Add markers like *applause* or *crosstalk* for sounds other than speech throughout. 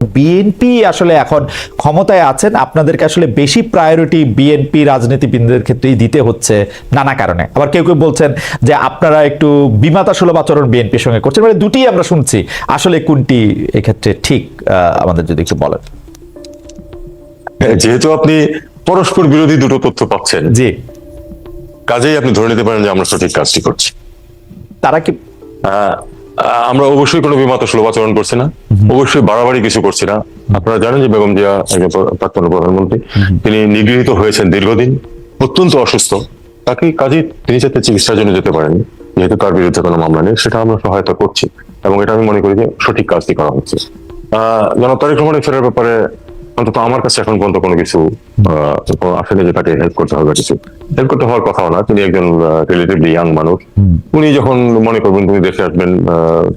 BNP আসলে এখন ক্ষমতায় আছেন। আপনাদেরকে আসলে বেশি প্রায়োরিটি বিএনপি রাজনীতিবিদদের ক্ষেত্রেই দিতে হচ্ছে নানা কারণে। আবার কেউ কেউ বলছেন যে আপনারা একটু বিমাতা সুলভ আচরণ বিএনপির সঙ্গে করছেন মানে দুটি আমরা শুনছি। আসলে কোনটি এক্ষেত্রে ঠিক আহ, আমাদের যদি একটু বলেন। যেহেতু আপনি পরস্পর বিরোধী দুটো তথ্য পাচ্ছেন। জি। কাজেই আপনি ধরে নিতে পারেন যে আমরা সঠিক কাজটি করছি। তারা কি আহ, আমরা অবশ্যই কোনো বিমাত সুলভ আচরণ করছি না। অবশ্যই বাড়াবাড়ি কিছু করছি না। আপনারা জানেন যে বেগম জিয়া একজন প্রাক্তন প্রধানমন্ত্রী তিনি নিগৃহীত হয়েছেন দীর্ঘদিন অত্যন্ত অসুস্থ। তাকে কাজে তিনি যাতে চিকিৎসার জন্য যেতে পারেন যেহেতু তার বিরুদ্ধে কোনো মামলা নেই সেটা আমরা সহায়তা করছি। এবং এটা আমি মনে করি যে সঠিক কাজটি করা হচ্ছে। আহ জনতারিক তারেক রহমানের ফেরার ব্যাপারে অন্তত আমার কাছে এখন পর্যন্ত কোনো কিছু কোনো যে তাকে হেল্প করতে হবে কিছু। হেল্প করতে হওয়ার কথাও না তিনি একজন রিলেটিভলি ইয়াং মানুষ। উনি যখন মনে করবেন তুমি দেশে আসবেন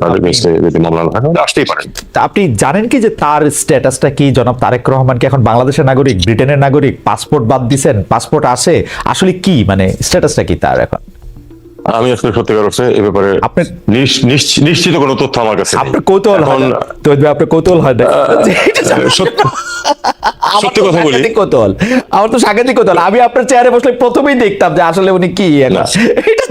তাদের কাছে যদি মামলা না থাকে আসতেই পারেন। আপনি জানেন কি যে তার স্ট্যাটাসটা কি? জনাব তারেক রহমান কি এখন বাংলাদেশের নাগরিক ব্রিটেনের নাগরিক? পাসপোর্ট বাদ দিছেন পাসপোর্ট আসে আসলে কি মানে স্ট্যাটাসটা কি তার এখন? আমি আসলে সত্যিকার অর্থে এ ব্যাপারে আপনি- নিশ- নিশ্চিত কোনো তথ্য আমার কাছে নেই। আপনার কৌতূহল হয় এখন, তো আপনার কৌতূহল হয় না। *laughs* সত্য- কথা বলি। কৌতূহল। আমার তো সাংঘাতিক কৌতূহল। আমি আপনার চেয়ারে বসলে প্রথমেই দেখতাম যে আসলে উনি কি এটা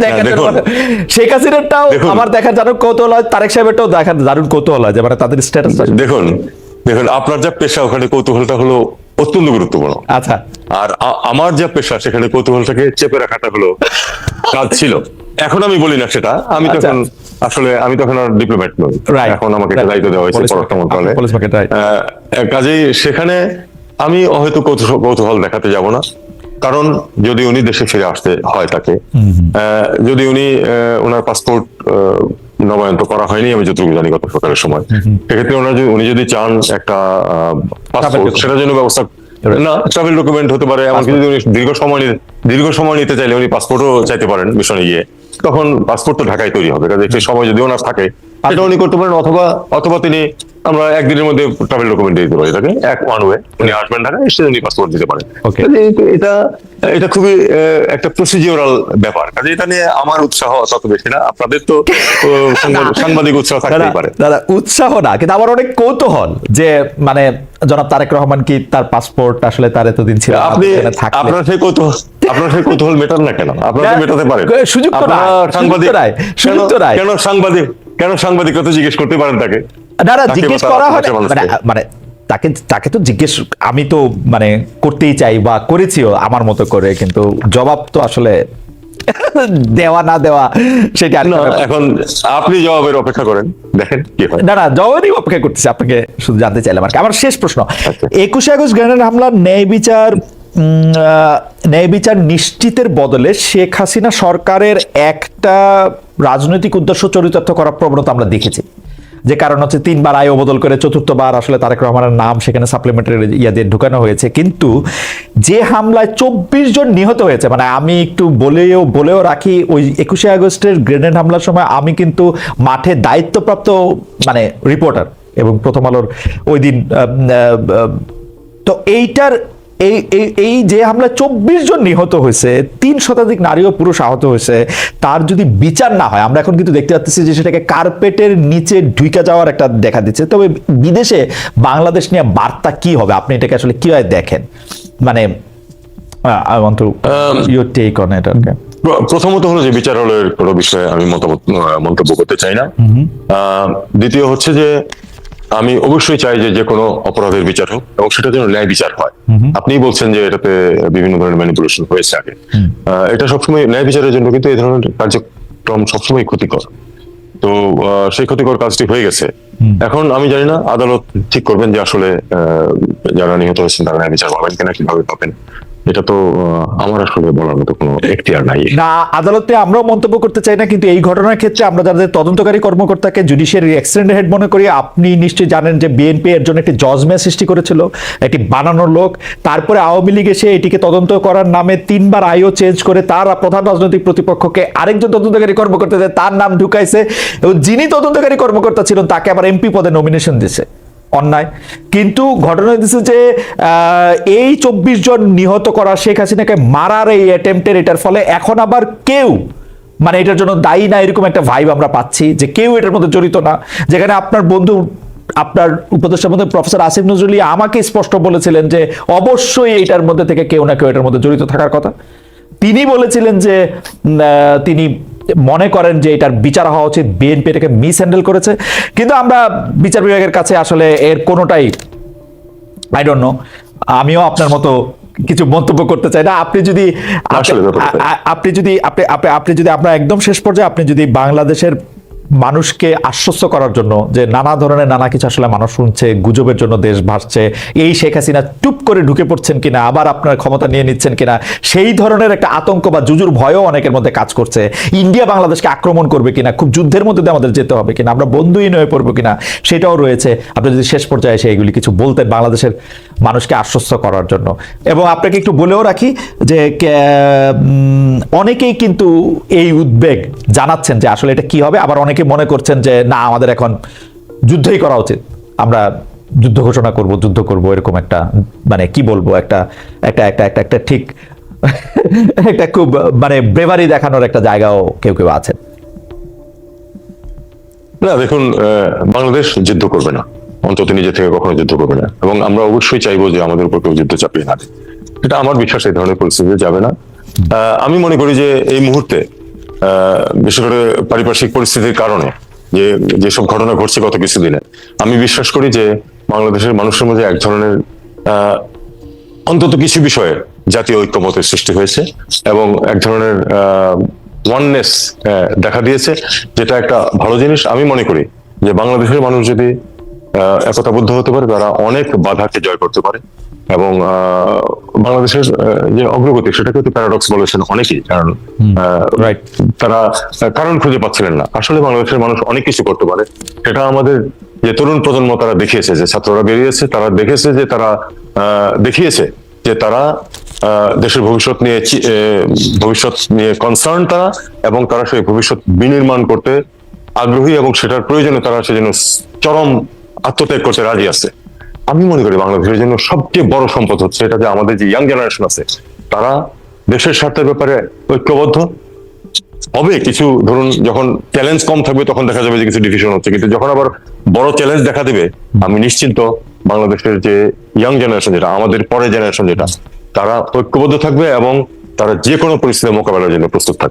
দেখার শেখ হাসিনারটাও দেখুন। আমার দেখার জানুক কৌতূহল হয় তারেক সাহেবেরটাও দেখার দারুণ কৌতূহল হয় যে মানে তাদের স্ট্যাটাসটা দেখুন দেখুন আপনার যা পেশা ওখানে কৌতূহলটা হলো অত্যন্ত গুরুত্বপূর্ণ। আচ্ছা। আর আমার যা পেশা সেখানে কৌতূহলটাকে চেপে রাখাটা হলো কাজ ছিল। এখন আমি বলি না সেটা আমি আচ্ছা। তখন আসলে আমি তখন আর ডিপ্লোম্যাট নই। এখন আমাকে একটা দায়িত্ব দেওয়া হয়েছে পররাষ্ট্র. মন্ত্রণালয়ে. কাজেই সেখানে আমি হয়তো কৌতূহল দেখাতে যাব না। কারণ যদি উনি দেশে ফিরে আসতে হয় তাকে যদি উনি ওনার পাসপোর্ট নবায়ন তো করা হয়নি আমি যতটুকু জানি গত সরকারের সময়। সেক্ষেত্রে ওনার যদি- উনি যদি চান একটা পাসপোর্ট সেটার জন্য ব্যবস্থা না ট্রাভেল ডকুমেন্ট হতে পারে এমনকি যদি উনি দীর্ঘ সময় দীর্ঘ সময় নিতে চাইলে উনি পাসপোর্টও চাইতে পারেন মিশনে গিয়ে তখন পাসপোর্ট তো ঢাকায় তৈরি হবে। কাজে সেই সময় যদি ওনার থাকে সেটা উনি করতে পারেন অথবা অথবা তিনি আমরা একদিনের মধ্যে ট্রাভেল ডকুমেন্ট দিতে পারি। তাকে এক ওয়ান ওয়ে উনি আসবেন ঢাকায় এসে উনি পাসপোর্ট দিতে পারেন। এটা- এটা খুবই একটা প্রসিডিওরাল ব্যাপার। কাজে এটা নিয়ে আমার উৎসাহ তত বেশি না। আপনাদের তো সাংবাদিক- উৎসাহ থাকতেই পারে। দাদা উৎসাহ না কিন্তু আমার অনেক কৌতূহল যে মানে জনাব তারেক রহমান কি তার পাসপোর্ট আসলে তার এতদিন ছিল আপনি আপনার সেই কৌতূহল আপনার সেই কৌতূহল *laughs* মেটান না কেন? আপনারা তো মেটাতে পারেন। সুযোগ তো সাংবাদিক সুযোগ তো কেন সাংবাদিক কেন জিজ্ঞেস করতে পারেন তাকে? না না জিজ্ঞেস করা হয় মানে মানে তাকে তাকে তো জিজ্ঞেস আমি তো মানে করতেই চাই বা করেছিও আমার মতো করে কিন্তু জবাব তো আসলে *laughs* দেওয়া না দেওয়া সেটা এখন আপনি জবাবের অপেক্ষা করেন দেখেন কি হয়। না না জবাবই অপেক্ষা করতেছি আপনাকে শুধু জানতে চাইলাম আর কি। আমার শেষ প্রশ্ন আচ্ছা। একুশে আগস্ট গ্রেনেড হামলার ন্যায় বিচার ন্যায় বিচার নিশ্চিতের বদলে শেখ হাসিনা সরকারের একটা রাজনৈতিক উদ্দেশ্য চরিতার্থ করার প্রবণতা আমরা দেখেছি। যে কারণ হচ্ছে তিনবার আয় বদল করে চতুর্থবার আসলে তারেক রহমানের নাম সেখানে সাপ্লিমেন্টারি ইয়া দিয়ে ঢুকানো হয়েছে। কিন্তু যে হামলায় চব্বিশ জন নিহত হয়েছে মানে আমি একটু বলেও বলেও রাখি, ওই একুশে আগস্টের গ্রেনেড হামলার সময় আমি কিন্তু মাঠে দায়িত্বপ্রাপ্ত মানে রিপোর্টার এবং প্রথম আলোর ওই দিন তো এইটার এই এই এই যে হামলা চব্বিশ জন নিহত হয়েছে তিন শতাধিক নারী ও পুরুষ আহত হয়েছে তার যদি বিচার না হয় আমরা এখন কিন্তু দেখতে পাচ্ছি যে সেটাকে কার্পেটের নিচে ঢুকে যাওয়ার একটা দেখা দিচ্ছে। তবে বিদেশে বাংলাদেশ নিয়ে বার্তা কি হবে? আপনি এটাকে আসলে কীভাবে দেখেন? মানে I want to your take on it okay প্রথমত হলো যে বিচারালয়ের কোনো বিষয়ে আমি মতামত মন্তব্য করতে চাই না। দ্বিতীয় হচ্ছে যে আমি অবশ্যই চাই যে যে কোনো অপরাধের বিচার হোক এবং সেটা যেন ন্যায় বিচার হয়। আপনি বলছেন যে এটাতে বিভিন্ন ধরনের ম্যানিপুলেশন হয়েছে আগে। এটা সবসময় ন্যায় বিচারের জন্য কিন্তু এই ধরনের কার্যক্রম সবসময় ক্ষতিকর। তো আহ, সেই ক্ষতিকর কাজটি হয়ে গেছে। এখন আমি জানি না আদালত ঠিক করবেন যে আসলে আহ, যারা নিহত হয়েছেন তারা ন্যায় বিচার পাবেন কিনা কীভাবে পাবেন। এটা তো আমার আসলে বলার মতো কোনো এখতিয়ার নাই। না, আদালতে আমরাও মন্তব্য করতে চাই না, কিন্তু এই ঘটনার ক্ষেত্রে আমরা যাদের তদন্তকারী কর্মকর্তাকে জুডিশিয়ারি এক্সটেন্ড হেড মনে করি, আপনি নিশ্চয়ই জানেন যে বিএনপি এর জন্য একটি জজমেয়া সৃষ্টি করেছিল, একটি বানানোর লোক। তারপরে আওয়ামী লীগ এসে এটিকে তদন্ত করার নামে তিনবার আইও চেঞ্জ করে তার প্রধান রাজনৈতিক প্রতিপক্ষকে আরেকজন তদন্তকারী কর্মকর্তা তার নাম ঢুকাইছে, এবং যিনি তদন্তকারী কর্মকর্তা ছিলেন তাকে আবার এমপি পদে নমিনেশন দিছে। অন্যায়। কিন্তু ঘটনা হচ্ছে যে এই চব্বিশ জন নিহত করা শেখ হাসিনাকে মারার এই অ্যাটেম্পটের এটার ফলে এখন আবার কেউ মানে এটার জন্য দায়ী না, এরকম একটা ভাইব আমরা পাচ্ছি যে কেউ এটার মধ্যে জড়িত না। যেখানে আপনার বন্ধু, আপনার উপদেষ্টা মধ্যে প্রফেসর আসিফ নজরুল আমাকে স্পষ্ট বলেছিলেন যে অবশ্যই এটার মধ্যে থেকে কেউ না কেউ এটার মধ্যে জড়িত থাকার কথা। তিনি বলেছিলেন যে তিনি মনে করেন যে এটার বিচার হওয়া উচিত বিএনপি এটাকে মিস হ্যান্ডেল করেছে। কিন্তু আমরা বিচার বিভাগের কাছে আসলে এর কোনোটাই আই ডোন্ট নো আমিও আপনার মতো কিছু মন্তব্য করতে চাই না। আপনি যদি আপনি- যদি আপনি আপনি যদি আপনার একদম শেষ পর্যায়ে আপনি যদি বাংলাদেশের মানুষকে আশ্বস্ত করার জন্য যে নানা ধরনের নানা কিছু আসলে মানুষ শুনছে, গুজবের জন্য দেশ ভাসছে, এই শেখ হাসিনা টুপ করে ঢুকে পড়ছেন কিনা, আবার আপনার ক্ষমতা নিয়ে নিচ্ছেন কিনা, সেই ধরনের একটা আতঙ্ক বা জুজুর ভয়ও অনেকের মধ্যে কাজ করছে। ইন্ডিয়া বাংলাদেশকে আক্রমণ করবে কিনা, খুব যুদ্ধের মধ্যে আমাদের যেতে হবে কিনা, আমরা বন্ধুহীন হয়ে পড়ব কিনা, সেটাও রয়েছে। আপনি যদি শেষ পর্যায়ে এসে এগুলি কিছু বলতেন বাংলাদেশের মানুষকে আশ্বস্ত করার জন্য। এবং আপনাকে একটু বলেও রাখি যে অনেকেই কিন্তু এই উদ্বেগ জানাচ্ছেন যে আসলে এটা কি হবে, আবার অনেকে মনে করছেন যে, না, আমাদের এখন যুদ্ধই করা উচিত। আমরা যুদ্ধ ঘোষণা করব, যুদ্ধ করব, এরকম একটা মানে কি বলব, একটা একটা একটা একটা একটা ঠিক, *laughs* একটা খুব মানে ব্রেভারি দেখানোর একটা জায়গাও কেউ কেউ আছেন। না, দেখুন বাংলাদেশ যুদ্ধ করবে না। অন্তত নিজে থেকে কখনো যুদ্ধ করবে না। এবং আমরা অবশ্যই চাইব যে আমাদের উপর কেউ যুদ্ধ চাপিয়ে না এটা আমার বিশ্বাস, এই ধরনের পরিস্থিতিতে যাবে না। আমি মনে করি যে এই মুহূর্তে বিশেষ করে পারিপার্শ্বিক পরিস্থিতির কারণে যে যেসব ঘটনা ঘটছে গত কিছুদিনে, আমি বিশ্বাস করি যে বাংলাদেশের মানুষের মধ্যে এক ধরনের অন্তত কিছু বিষয়ে জাতীয় ঐক্যমতের সৃষ্টি হয়েছে এবং এক ধরনের ওয়াননেস দেখা দিয়েছে, যেটা একটা ভালো জিনিস। আমি মনে করি যে বাংলাদেশের মানুষ যদি একতাবদ্ধ হতে পারে, তারা অনেক বাধাকে জয় করতে পারে। এবং আহ, বাংলাদেশের যে অগ্রগতি সেটাকে তো প্যারাডক্স বলেছেন অনেকেই কারণ. তারা কারণ খুঁজে পাচ্ছিলেন না। আসলে বাংলাদেশের মানুষ অনেক কিছু করতে পারে। সেটা আমাদের যে তরুণ প্রজন্ম তারা দেখিয়েছে যে ছাত্ররা বেরিয়েছে তারা দেখেছে যে তারা আহ, দেখিয়েছে যে তারা আহ, দেশের ভবিষ্যৎ নিয়ে ভবিষ্যৎ নিয়ে কনসার্ন তারা এবং তারা সেই ভবিষ্যৎ বিনির্মাণ করতে আগ্রহী এবং সেটার প্রয়োজনে তারা সেজন্য চরম আত্মত্যাগ করতে রাজি আছে। আমি মনে করি বাংলাদেশের জন্য সবচেয়ে বড় সম্পদ হচ্ছে এটা যে আমাদের যে ইয়াং জেনারেশন আছে, তারা দেশের স্বার্থের ব্যাপারে ঐক্যবদ্ধ। হবে কিছু, ধরুন যখন চ্যালেঞ্জ কম থাকবে তখন দেখা যাবে যে কিছু ডিসিশন হচ্ছে। কিন্তু যখন আবার বড় চ্যালেঞ্জ দেখা দেবে, আমি নিশ্চিন্ত বাংলাদেশের যে ইয়াং জেনারেশন যেটা, আমাদের পরের জেনারেশন যেটা, তারা ঐক্যবদ্ধ থাকবে এবং তারা যে কোনো পরিস্থিতি মোকাবেলার জন্য প্রস্তুত থাকবে।